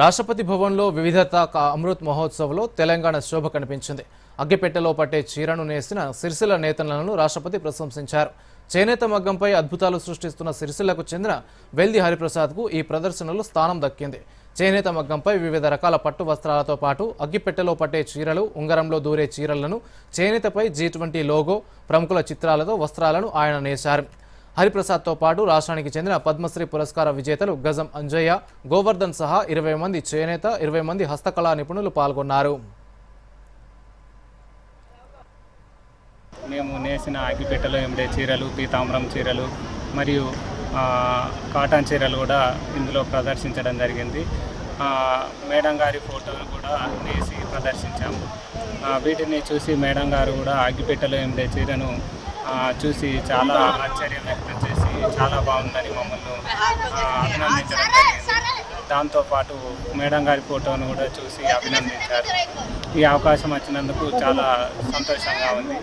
రాష్ట్రపతి భవన్లో వివిధత అమృత్ మహోత్సవ్లో తెలంగాణ శోభ కనిపించింది. అగ్గిపెట్టెలో పట్టే చీరను నేసిన సిరిసిల్ల నేతలను రాష్ట్రపతి ప్రశంసించారు. చేనేత మగ్గంపై అద్భుతాలు సృష్టిస్తున్న సిరిసిల్లకు చెందిన వెల్ది హరిప్రసాద్కు ఈ ప్రదర్శనలో స్థానం దక్కింది. చేనేత మగ్గంపై వివిధ రకాల పట్టు వస్త్రాలతో పాటు అగ్గిపెట్టెలో పట్టే చీరలు ఉంగరంలో దూరే చీరలను చేనేతపై జీ ట్వంటీ లోగో ప్రముఖుల చిత్రాలతో వస్త్రాలను ఆయన నేశారు. హరిప్రసాద్తో పాటు రాష్ట్రానికి చెందిన పద్మశ్రీ పురస్కార విజేతలు గజం అంజయ్య గోవర్ధన్ సహా ఇరవై మంది చేనేత ఇరవై మంది హస్తకళా నిపుణులు పాల్గొన్నారు. మేము నేసిన అగ్గిపెట్టెలో ఎండే చీరలు పీతాంబరం చీరలు మరియు కాటన్ చీరలు కూడా ఇందులో ప్రదర్శించడం జరిగింది. మేడం గారి ఫోటోలు కూడా నేసి ప్రదర్శించాము. వీటిని చూసి మేడం గారు కూడా అగ్గిపెట్టెలో ఎండే చీరను చూసి చాలా ఆశ్చర్యం వ్యక్తం చేసి చాలా బాగుందని మమ్మల్ని అభినందించడం జరిగింది. దాంతోపాటు మేడం గారి ఫోటోను కూడా చూసి అభినందించారు. ఈ అవకాశం వచ్చినందుకు చాలా సంతోషంగా ఉంది.